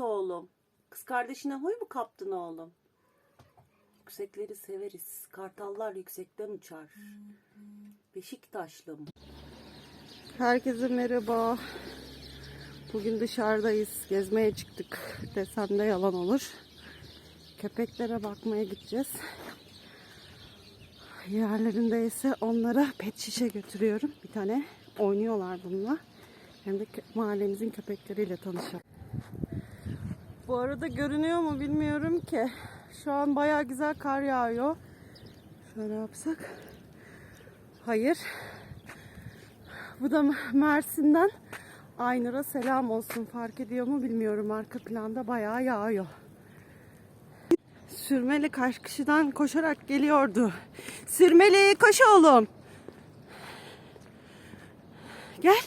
Oğlum? Kız kardeşine huy mu kaptın oğlum? Yüksekleri severiz. Kartallar yüksekten uçar. Beşiktaşlım. Herkese merhaba. Bugün dışarıdayız. Gezmeye çıktık. Desem de yalan olur. Köpeklere bakmaya gideceğiz. Yerlerindeyse onlara pet şişe götürüyorum. Bir tane oynuyorlar bununla. Hem de mahallemizin köpekleriyle tanışalım. Bu arada görünüyor mu bilmiyorum ki. Şu an bayağı güzel kar yağıyor. Şöyle yapsak. Hayır. Bu da Mersin'den Aynur'a selam olsun. Fark ediyor mu bilmiyorum. Arka planda bayağı yağıyor. Sürmeli karşıdan koşarak geliyordu. Sürmeli koş oğlum. Gel.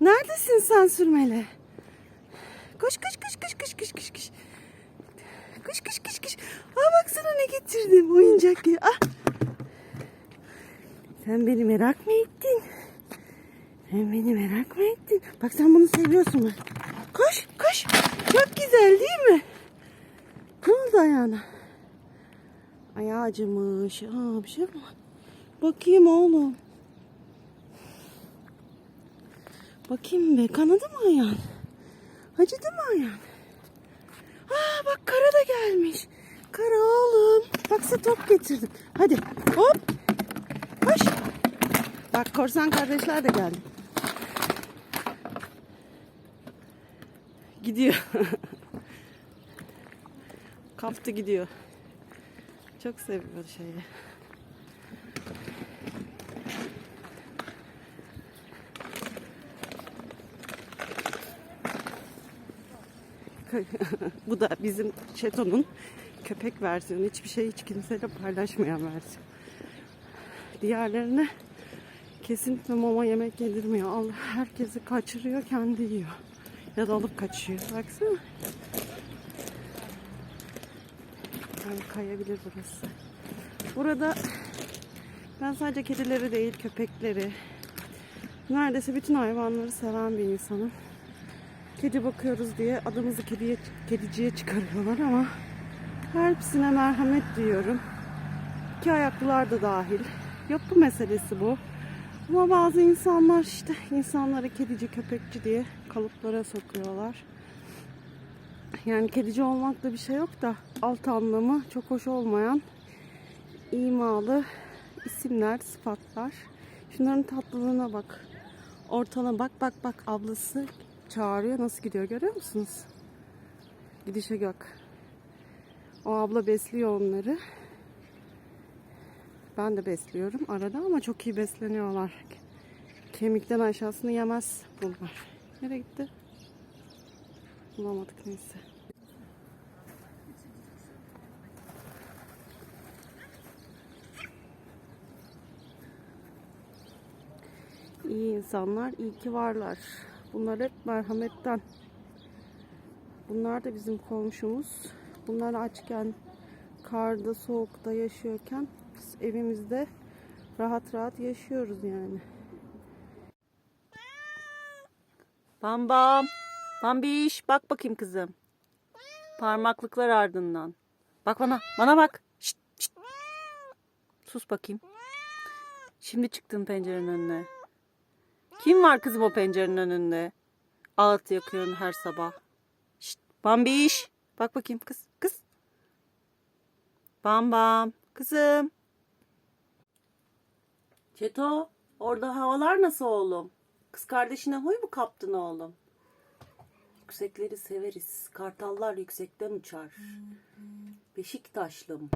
Neredesin sen sürmeli? Koş koş koş koş koş. Koş koş koş koş. Aa bak sana ne getirdim oyuncak gibi. Ah. Sen beni merak mı ettin? Sen beni merak mı ettin? Bak sen bunu seviyorsun bak. Koş koş. Çok güzel değil mi? Ne oldu ayağına? Ayağı acımış. Aa bir şey mi? Bakayım oğlum. Bakayım be kanadı mı ayağın? Acıdı mı ayağın? Aa bak kara da gelmiş. Kara oğlum. Bak size top getirdim. Hadi hop. Koş. Bak korsan kardeşler de geldi. Gidiyor. Kaptı gidiyor. Çok seviyor şeyi. Bu da bizim Çeto'nun köpek versiyonu. Hiçbir şey hiç kimseyle paylaşmayan versiyon. Diğerlerine kesinlikle mama yemek yedirmiyor. Allah herkesi kaçırıyor, kendi yiyor. Ya da alıp kaçıyor. Baksana. Ay, kayabilir burası. Burada ben sadece kedileri değil, köpekleri, neredeyse bütün hayvanları seven bir insanım. Kedi bakıyoruz diye adımızı kediye, kediciye çıkarıyorlar ama hepsine merhamet diyorum. İki ayaklılar da dahil. Yapı meselesi bu. Ama bazı insanlar işte insanları kedici, köpekçi diye kalıplara sokuyorlar. Yani kedici olmakta bir şey yok da alt anlamı çok hoş olmayan imalı isimler, sıfatlar. Şunların tatlılığına bak. Ortana bak bak bak ablası çağırıyor. Nasıl gidiyor görüyor musunuz? Gidişe bak. O abla besliyor onları. Ben de besliyorum arada ama çok iyi besleniyorlar. Kemikten aşağısını yemez bunlar. Nereye gitti? Bulamadık neyse. İyi insanlar, iyi ki varlar. Bunlar hep merhametten. Bunlar da bizim komşumuz. Bunlar açken, karda, soğukta yaşıyorken biz evimizde rahat rahat yaşıyoruz yani. Bam bam. Bambiş bak bakayım kızım. Parmaklıklar ardından. Bak bana, bana bak. Şşt, şşt. Sus bakayım. Şimdi çıktın pencerenin önüne. Kim var kızım o pencerenin önünde? Ağıt yakıyorsun her sabah. Şşt, Bambiş. Bak bakayım kız. Bam bam. Kızım. Çeto, orada havalar nasıl oğlum? Kız kardeşine huy mu kaptın oğlum? Yüksekleri severiz. Kartallar yüksekten uçar. Beşiktaşlım.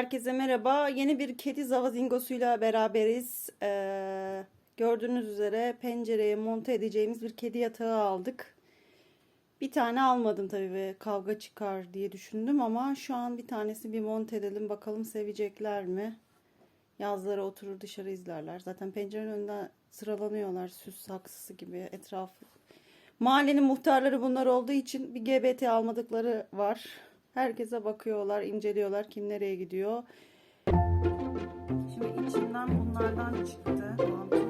Herkese merhaba. Yeni bir kedi zavazingosuyla beraberiz. Ee, gördüğünüz üzere pencereye monte edeceğimiz bir kedi yatağı aldık. Bir tane almadım tabii ve kavga çıkar diye düşündüm ama şu an bir tanesi bir monte edelim bakalım sevecekler mi? Yazları oturur dışarı izlerler. Zaten pencerenin önünde sıralanıyorlar süs saksısı gibi etraf. Mahallenin muhtarları bunlar olduğu için bir GBT almadıkları var. Herkese bakıyorlar, inceliyorlar kim nereye gidiyor. Şimdi içinden bunlardan çıktı. Vantuz,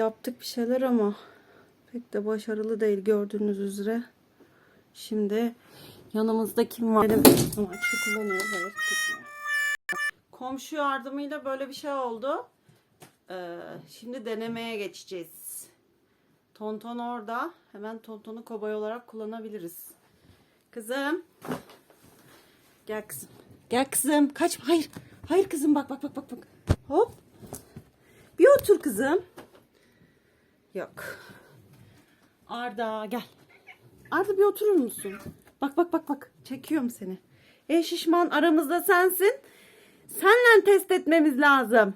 yaptık bir şeyler ama pek de başarılı değil gördüğünüz üzere. Şimdi yanımızda kim var? Benim amaçlı kullanıyoruz. Evet. Komşu yardımıyla böyle bir şey oldu. Ee, şimdi denemeye geçeceğiz. Tonton orada. Hemen Tonton'u kobay olarak kullanabiliriz. Kızım. Gel kızım. Gel kızım. Kaçma. Hayır. Hayır kızım bak bak bak bak bak. Hop. Bir otur kızım. Yok. Arda gel. Arda bir oturur musun? Bak bak bak bak. Çekiyorum seni. E şişman aramızda sensin. Senle test etmemiz lazım.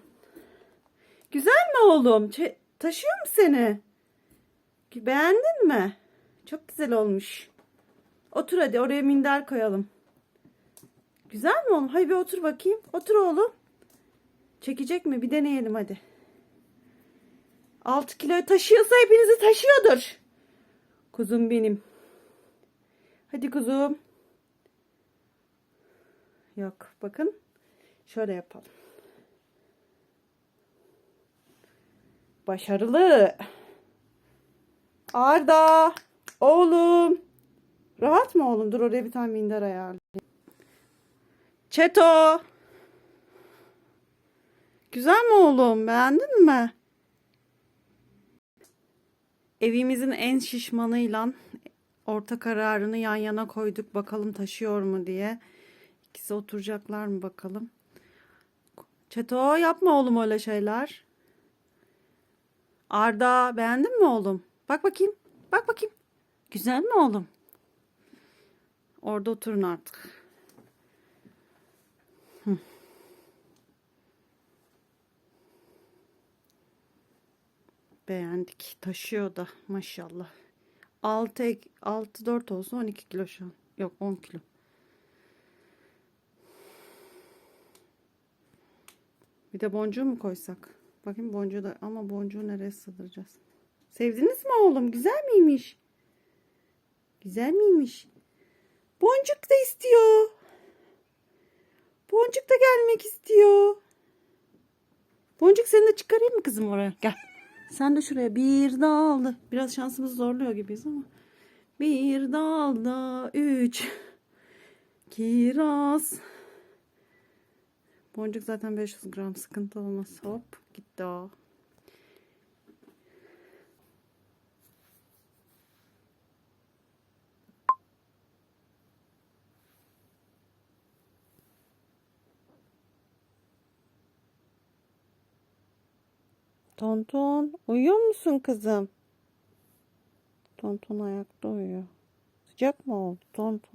Güzel mi oğlum? Ç- taşıyor mu seni? Beğendin mi? Çok güzel olmuş. Otur hadi oraya minder koyalım. Güzel mi oğlum? Hayır bir otur bakayım. Otur oğlum. Çekecek mi? Bir deneyelim hadi. 6 kilo taşıyorsa hepinizi taşıyordur. Kuzum benim. Hadi kuzum. Yok bakın. Şöyle yapalım. Başarılı. Arda. Oğlum. Rahat mı oğlum? Dur oraya bir tane minder ayarlayayım. Çeto. Güzel mi oğlum? Beğendin mi? Evimizin en şişmanıyla orta kararını yan yana koyduk. Bakalım taşıyor mu diye. İkisi oturacaklar mı bakalım. Çeto yapma oğlum öyle şeyler. Arda beğendin mi oğlum? Bak bakayım. Bak bakayım. Güzel mi oğlum? Orada oturun artık. Beğendik. Taşıyor da maşallah. 6 ek, 6 4 olsun 12 kilo şu an. Yok 10 kilo. Bir de boncuğu mu koysak? Bakayım boncuğu da ama boncuğu nereye sığdıracağız? Sevdiniz mi oğlum? Güzel miymiş? Güzel miymiş? Boncuk da istiyor. Boncuk da gelmek istiyor. Boncuk seni de çıkarayım mı kızım oraya? Gel. Sen de şuraya bir daldı. Biraz şansımız zorluyor gibiyiz ama. Bir dalda üç. Kiraz. Boncuk zaten 500 gram sıkıntı olmaz. Hop gitti o. Tonton uyuyor musun kızım? Tonton ayakta uyuyor. Sıcak mı oldu Tonton?